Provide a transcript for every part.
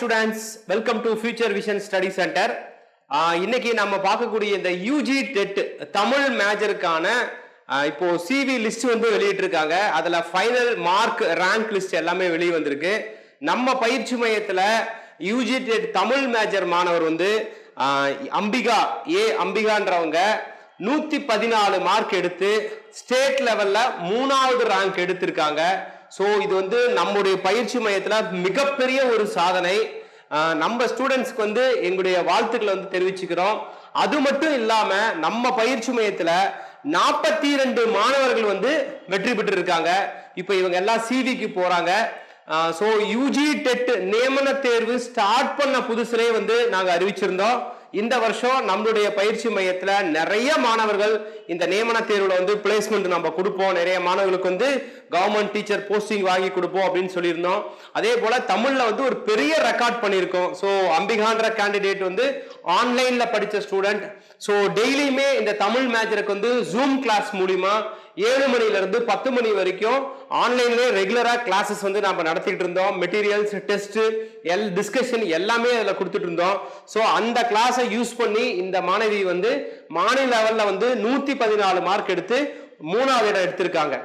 Students welcome to future vision study centre இன்னைக்கு நம்ம பார்க்கக்கூடிய இந்த யூஜி டெட் தமிழ் மேஜருக்கான இப்போ சிவி லிஸ்ட் வந்து வெளியிட்டிருக்காங்க. அதுல ஃபைனல் மார்க் ரேங்க் லிஸ்ட் எல்லாமே வெளியே வந்திருக்கு நம்ம பயிற்சி மையத்துல யூஜி டெட் தமிழ் மேஜர் மாணவர் வந்து அம்பிகா ஏ அம்பிகான்றவங்க நூத்தி பதினாலு மார்க் எடுத்து ஸ்டேட் லெவல்ல மூணாவது ரேங்க் எடுத்திருக்காங்க. ஸோ இது வந்து நம்முடைய பயிற்சி மையத்தில் மிகப்பெரிய ஒரு சாதனை. நம்ம ஸ்டூடெண்ட்ஸ்க்கு வந்து எங்களுடைய வாழ்த்துக்களை வந்து தெரிவிச்சுக்கிறோம். அது மட்டும் இல்லாமல் நம்ம பயிற்சி மையத்தில் நாற்பத்தி ரெண்டு மாணவர்கள் வந்து வெற்றி பெற்று இருக்காங்க இப்போ இவங்க எல்லாம் சிவிக்கு போகிறாங்க ஸோ யூஜி டெட் நியமன தேர்வு ஸ்டார்ட் பண்ண புதுசுலேயே வந்து நாங்கள் அறிவிச்சிருந்தோம். இந்த வருஷம் நம்மளுடைய பயிற்சி மையத்தில் நிறைய மாணவர்கள் இந்த நியமன தேர்வில் வந்து பிளேஸ்மெண்ட் நம்ம கொடுப்போம். நிறைய மாணவர்களுக்கு வந்து கவர்மெண்ட் டீச்சர் போஸ்டிங் வாங்கி கொடுப்போம் அப்படின்னு சொல்லியிருந்தோம். அதே போல் தமிழில் வந்து ஒரு பெரிய ரெக்கார்ட் பண்ணியிருக்கோம். ஸோ அம்பிகான்ற கேண்டிடேட் வந்து ஆன்லைனில் படித்த ஸ்டூடெண்ட் ஸோ டெய்லியுமே இந்த தமிழ் மேஜருக்கு வந்து ஜூம் கிளாஸ் மூலிமா ஏழு மணில பத்து மணி வரைக்கும் ஆன்லைன்லேயே ரெகுலராக கிளாஸஸ் வந்து நம்ம நடத்திட்டு இருந்தோம். மெட்டீரியல்ஸ் டெஸ்ட்டு எல் டிஸ்கஷன் எல்லாமே அதில் கொடுத்துட்டு இருந்தோம். ஸோ அந்த கிளாஸை யூஸ் பண்ணி இந்த மாணவி வந்து மாநில லெவலில் வந்து நூற்றி பதினாலு மார்க் எடுத்து மூணாவது இடம் எடுத்திருக்காங்க.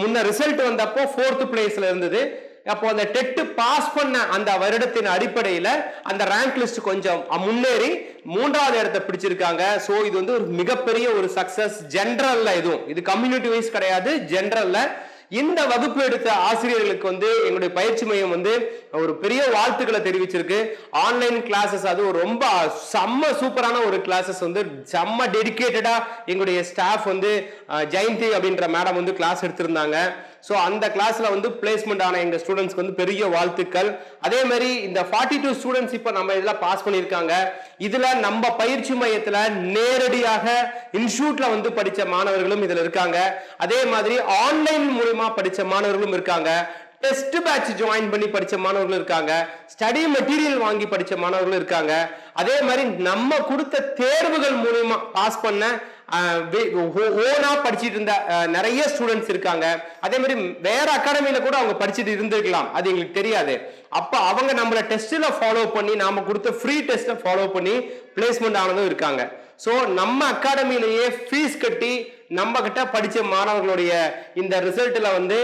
முன்ன ரிசல்ட் வந்தப்போ ஃபோர்த்து பிளேஸில் இருந்தது. அப்போ அந்த டெட்டு பாஸ் பண்ண அந்த வருடத்தின் அடிப்படையில் அந்த ரேங்க் லிஸ்ட் கொஞ்சம் முன்னேறி மூன்றாவது இடத்தை பிடிச்சிருக்காங்க. ஸோ இது வந்து ஒரு மிகப்பெரிய ஒரு சக்சஸ் ஜென்ரல்ல இதுவும் இது கம்யூனிட்டி வைஸ் கிடையாது ஜென்ரல்ல இந்த வகுப்பு எடுத்த ஆசிரியர்களுக்கு வந்து எங்களுடைய பயிற்சி மையம் வந்து ஒரு பெரிய வாழ்த்துக்களை தெரிவிச்சிருக்கு. ஆன்லைன் கிளாஸஸ் அது ரொம்ப செம்ம சூப்பரான ஒரு கிளாஸஸ் வந்து செம்ம டெடிக்கேட்டடா எங்களுடைய ஸ்டாஃப் வந்து ஜெயந்தி அப்படின்ற மேடம் வந்து கிளாஸ் எடுத்திருந்தாங்க. ஸோ அந்த கிளாஸில் வந்து பிளேஸ்மெண்ட் ஆன எங்கள் ஸ்டூடெண்ட்ஸ்க்கு வந்து பெரிய வாழ்த்துக்கள். அதே மாதிரி இந்த ஃபார்ட்டி டூ ஸ்டூடெண்ட்ஸ் இப்போ நம்ம இதில் பாஸ் பண்ணியிருக்காங்க. இதில் நம்ம பயிற்சி மையத்தில் நேரடியாக இன்ஸ்டியூட்டில் வந்து படித்த மாணவர்களும் இதில் இருக்காங்க. அதே மாதிரி ஆன்லைன் மூலயமா படித்த மாணவர்களும் இருக்காங்க. டெஸ்ட் பேட்ச் ஜாயின் பண்ணி படிச்ச மாணவர்களும் இருக்காங்க. ஸ்டடி மெட்டீரியல் வாங்கி படிச்ச மாணவர்களும் இருக்காங்க. அதே மாதிரி நம்ம கொடுத்த தேர்வுகள் மூலியமா பாஸ் பண்ண ஓனா படிச்சிட்டு இருந்த நிறைய ஸ்டூடெண்ட்ஸ் இருக்காங்க. அதே மாதிரி வேற அகாடமியில கூட அவங்க படிச்சுட்டு இருந்திருக்கலாம். அது எங்களுக்கு தெரியாது. அப்ப அவங்க நம்மள டெஸ்ட்ல ஃபாலோ பண்ணி நாம கொடுத்த ஃப்ரீ டெஸ்ட்ல ஃபாலோ பண்ணி பிளேஸ்மெண்ட் ஆனதும் இருக்காங்க. ஸோ நம்ம அகாடமியிலேயே ஃபீஸ் கட்டி நம்ம கிட்ட படிச்ச மாணவர்களுடைய இந்த ரிசல்ட்ல வந்து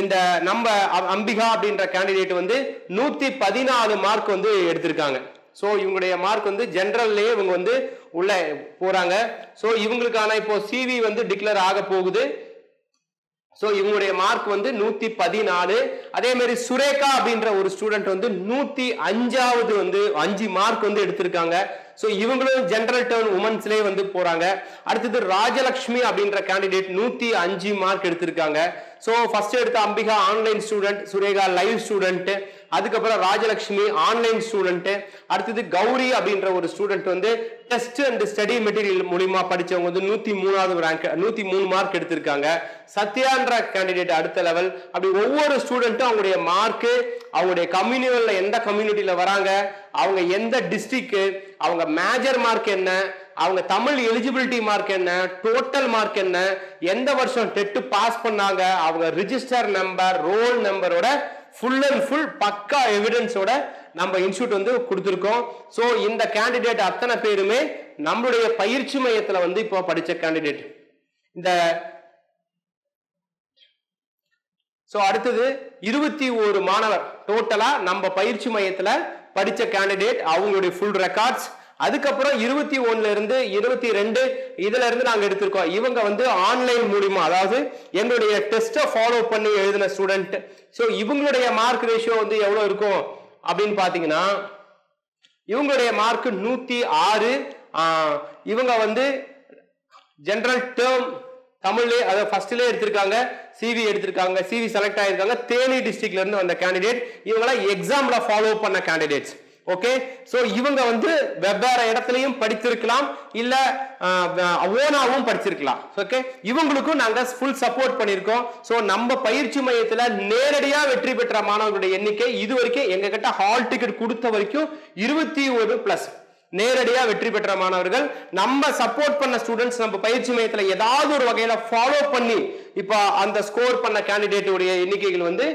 இந்த நம்ம அம்பிகா அப்படின்ற கேண்டிடேட் வந்து நூத்தி பதினாலு மார்க் வந்து எடுத்திருக்காங்க. ஸோ இவங்களுடைய மார்க் வந்து ஜென்ரல்லையே இவங்க வந்து உள்ள போறாங்க. ஸோ இவங்களுக்கான இப்போ சிவி வந்து டிக்ளேர் ஆக போகுது. ஸோ இவங்களுடைய மார்க் வந்து நூத்தி பதினாலு. அதே மாதிரி சுரேகா அப்படின்ற ஒரு ஸ்டூடெண்ட் வந்து நூத்தி அஞ்சாவது வந்து அஞ்சு மார்க் வந்து எடுத்திருக்காங்க. ஸோ இவங்களும் ஜென்ரல் டேர்ன் உமன்ஸ்லேயே வந்து போறாங்க. அடுத்தது ராஜலக்ஷ்மி அப்படின்ற கேண்டிடேட் நூத்தி அஞ்சு மார்க் எடுத்திருக்காங்க. ஸோ ஃபர்ஸ்ட் எடுத்த Ambika online student Surekha live student அதுக்கப்புறம் ராஜலக்ஷ்மி ஆன்லைன் ஸ்டூடெண்ட் அடுத்தது கௌரி அப்படின்ற ஒரு ஸ்டூடெண்ட் வந்து டெஸ்ட் அண்ட் ஸ்டடி மெட்டீரியல் மூலியமா படிச்சவங்க வந்து நூத்தி மூணாவது ரேங்க் நூத்தி மூணு மார்க் எடுத்திருக்காங்க. சத்யான்ற கேண்டிடேட் அடுத்த லெவல் அப்படி ஒவ்வொரு ஸ்டூடெண்ட்டும் அவங்களுடைய மார்க்கு அவங்களுடைய கம்யூனிட்டியில எந்த கம்யூனிட்டியில வராங்க அவங்க எந்த டிஸ்ட்ரிக்ட் அவங்க மேஜர் மார்க் என்ன அவங்க தமிழ் எலிஜிபிலிட்டி மார்க் என்ன? டோட்டல் மார்க் என்ன? எந்த வருஷம் டெட்டு பாஸ் பண்ணாங்க? அவங்க ரிஜிஸ்டர் நம்பர் ரோல் நம்பரோட ஃபுல் அண்ட் ஃபுல் பக்கா எவிடன்ஸோட நம்ம இன்ஸ்டியூட் வந்து கொடுத்துருக்கோம். ஸோ இந்த கேண்டிடேட் அத்தனை பேருமே நம்மளுடைய பயிற்சி மையத்தில் வந்து இப்போ படித்த கேண்டிடேட் இந்த ஸோ அடுத்தது இருபத்தி ஒரு மாணவர். டோட்டலாக நம்ம பயிற்சி மையத்தில் படித்த கேண்டிடேட் அவங்களுடைய ஃபுல் ரெக்கார்ட்ஸ் அதுக்கப்புறம் இருபத்தி ஒன்னுல இருந்து இருபத்தி ரெண்டு இதுல இருந்து நாங்க எடுத்திருக்கோம். இவங்க வந்து ஆன்லைன் மூலியமா அதாவது எங்களுடைய டெஸ்ட்டை ஃபாலோ பண்ணி எழுதின ஸ்டூடெண்ட் ஸோ இவங்களுடைய மார்க் ரேஷியோ வந்து எவ்வளோ இருக்கும் அப்படின்னு பாத்தீங்கன்னா இவங்களுடைய மார்க் நூத்தி ஆறு. இவங்க வந்து ஜென்ரல் டேர்ம் தமிழ்லே அதை ஃபர்ஸ்ட்லேயே எடுத்திருக்காங்க சிவி எடுத்திருக்காங்க சிவி செலக்ட் ஆயிருக்காங்க தேனி டிஸ்ட்ரிக்ட்ல இருந்து வந்த கேண்டிடேட் இவங்களாம் எக்ஸாம்ல ஃபாலோ பண்ண கேண்டிடேட்ஸ் ஓகே ஸோ இவங்க வந்து வெவ்வேறு இடத்துலையும் படித்திருக்கலாம் இல்ல ஓனாவும் படிச்சிருக்கலாம் ஓகே இவங்களுக்கும் நாங்க ஃபுல் சப்போர்ட் பண்ணியிருக்கோம். ஸோ நம்ம பயிற்சி மையத்துல நேரடியா வெற்றி பெற்ற மாணவர்களுடைய எண்ணிக்கை இது வரைக்கும் எங்க கிட்ட ஹால் டிக்கெட் கொடுத்த வரைக்கும் இருபத்தி ஒரு பிளஸ் நேரடியா வெற்றி பெற்ற மாணவர்கள் நம்ம சப்போர்ட் பண்ண ஸ்டூடெண்ட்ஸ் நம்ம பயிற்சி மையத்துல ஏதாவது ஒரு வகையில ஃபாலோ பண்ணி இப்போ அந்த ஸ்கோர் பண்ண கேண்டிடேட்டுடைய எண்ணிக்கைகள் வந்து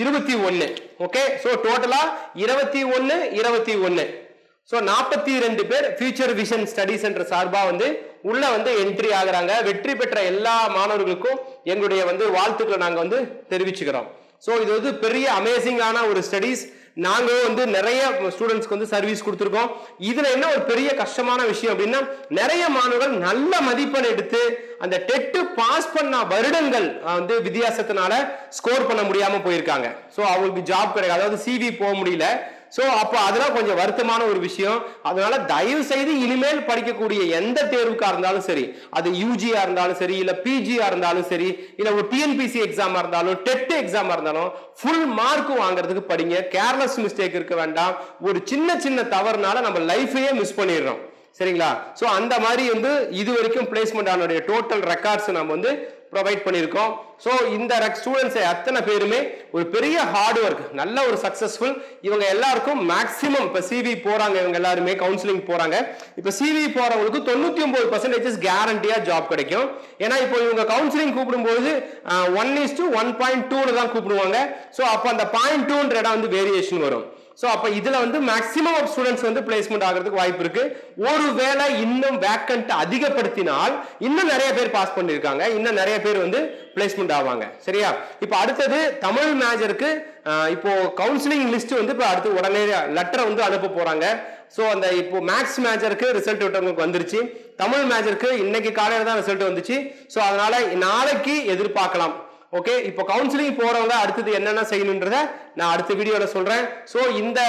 இருபத்தி ஒன்னு. ஓகே சோ டோட்டலா இருபத்தி ஒன்னு இருபத்தி ஒன்னு. ஸோ நாற்பத்தி ரெண்டு பேர் ஃபியூச்சர் விஷன் ஸ்டடி சென்டர் சார்பா வந்து உள்ள வந்து என்ட்ரி ஆகுறாங்க. வெற்றி பெற்ற எல்லா மாணவர்களுக்கும் எங்களுடைய வந்து வாழ்த்துக்களை நாங்க வந்து தெரிவிச்சுக்கிறோம். ஸோ இது வந்து பெரிய அமேசிங்கான ஒரு ஸ்டடீஸ் நாங்கள் வந்து நிறைய ஸ்டூடெண்ட்ஸ்க்கு வந்து சர்வீஸ் கொடுத்துருக்கோம். இதுல என்ன ஒரு பெரிய கஷ்டமான விஷயம் அப்படின்னா நிறைய மாணவர்கள் நல்ல மதிப்பெண் எடுத்து அந்த டெட்டு பாஸ் பண்ண வருடங்கள் வந்து வித்தியாசத்தினால ஸ்கோர் பண்ண முடியாம போயிருக்காங்க. ஸோ அவங்களுக்கு ஜாப் கிடையாது அதாவது சிவி போக முடியல. ஸோ அப்போ அதெல்லாம் கொஞ்சம் வருத்தமான ஒரு விஷயம். அதனால தயவு செய்து இனிமேல் படிக்கக்கூடிய எந்த தேர்வுக்காக இருந்தாலும் சரி அது யூஜியா இருந்தாலும் சரி இல்லை பிஜியா இருந்தாலும் சரி இல்லை ஒரு டிஎன்பிசி எக்ஸாமா இருந்தாலும் டெட் எக்ஸாமா இருந்தாலும் ஃபுல் மார்க் வாங்குறதுக்கு படிங்க. கேர்லெஸ் மிஸ்டேக் இருக்க வேண்டாம். ஒரு சின்ன சின்ன தவறுனால நம்ம லைஃபையே மிஸ் பண்ணிடுறோம். சரிங்களா? ஸோ அந்த மாதிரி வந்து இது வரைக்கும் பிளேஸ்மெண்ட் ஆனுடைய டோட்டல் ரெக்கார்ட்ஸ் நம்ம வந்து ப்ரொவைட் பண்ணியிருக்கோம். ஸோ இந்த ஸ்டூடெண்ட்ஸ் அத்தனை பேருமே ஒரு பெரிய ஹார்ட் ஒர்க் நல்ல ஒரு சக்சஸ்ஃபுல் இவங்க எல்லாருக்கும் மேக்ஸிமம் இப்போ சிவி போகிறாங்க இவங்க எல்லாருமே கவுன்சிலிங் போகிறாங்க இப்போ சிவி போகிறவங்களுக்கு தொண்ணூற்றி ஒம்பது பர்சன்டேஜஸ் கேரண்டியாக ஜாப் கிடைக்கும். ஏன்னா இப்போ இவங்க கவுன்சிலிங் கூப்பிடும்போது one is to one point டூன்னு தான் கூப்பிடுவாங்க. ஸோ அப்போ அந்த பாயிண்ட் டூன்ற இடம் வந்து வேரியேஷன் வரும். ஸோ அப்போ இதில் வந்து மேக்ஸிமம் ஆஃப் ஸ்டூடெண்ட்ஸ் வந்து பிளேஸ்மெண்ட் ஆகிறதுக்கு வாய்ப்பு இருக்கு. ஒருவேளை இன்னும் வேக்கண்ட் அதிகப்படுத்தினால் இன்னும் நிறைய பேர் பாஸ் பண்ணியிருக்காங்க. இன்னும் நிறைய பேர் வந்து பிளேஸ்மெண்ட் ஆவாங்க. சரியா? இப்போ அடுத்தது தமிழ் மேஜருக்கு இப்போ கவுன்சிலிங் லிஸ்ட் வந்து இப்போ அடுத்து உடனே லெட்டரை வந்து அனுப்ப போறாங்க. ஸோ அந்த இப்போ மேக்ஸ் மேஜருக்கு ரிசல்ட் விட்டவங்களுக்கு வந்துருச்சு. தமிழ் மேஜருக்கு இன்னைக்கு காலையில் தான் ரிசல்ட் வந்துச்சு. ஸோ அதனால நாளைக்கு எதிர்பார்க்கலாம். ஓகே இப்போ கவுன்சிலிங் போறவங்க அடுத்தது என்னென்ன செய்யணுன்றத நான் அடுத்த வீடியோவில் சொல்றேன். ஸோ இந்த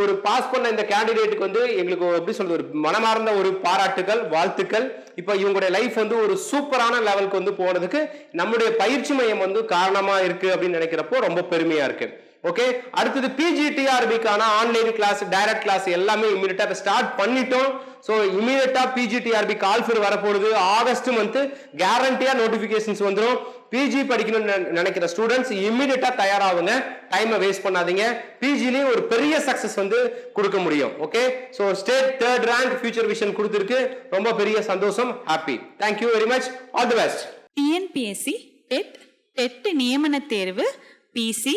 ஒரு பாஸ் பண்ண இந்த கேண்டிடேட்டுக்கு வந்து எங்களுக்கு எப்படி சொல்றது ஒரு மனமார்ந்த ஒரு பாராட்டுகள் வாழ்த்துக்கள். இப்போ இவங்களுடைய லைஃப் வந்து ஒரு சூப்பரான லெவலுக்கு வந்து போனதுக்கு நம்முடைய பயிற்சி மையம் வந்து காரணமா இருக்கு அப்படின்னு நினைக்கிறப்போ ரொம்ப பெருமையா இருக்கு. ஓகே அடுத்தது பிஜிடிஆர்பிக்கான ஆன்லைன் கிளாஸ் டைரக்ட் கிளாஸ் எல்லாமே இமீடியட்டா ஸ்டார்ட் பண்ணிட்டோம். ஸோ இமீடியட்டா பிஜிடிஆர்பி கால்ஃபர் வரப்போகுது. ஆகஸ்ட் மந்த் கேரண்டியா நோட்டிபிகேஷன்ஸ் வந்துடும் பிஜி படிக்கணும்னு நினைக்கிற ஸ்டூடெண்ட்ஸ் இமீடியட்டா தயாராகுங்க. டைமை வேஸ்ட் பண்ணாதீங்க. பிஜிலையும் ஒரு பெரிய சக்சஸ் வந்து கொடுக்க முடியும். Okay so state third rank future vision கொடுத்துருக்கு. ரொம்ப பெரிய சந்தோஷம். Happy thank you very much all the best TNPSC TET TET நியமன தேர்வு PC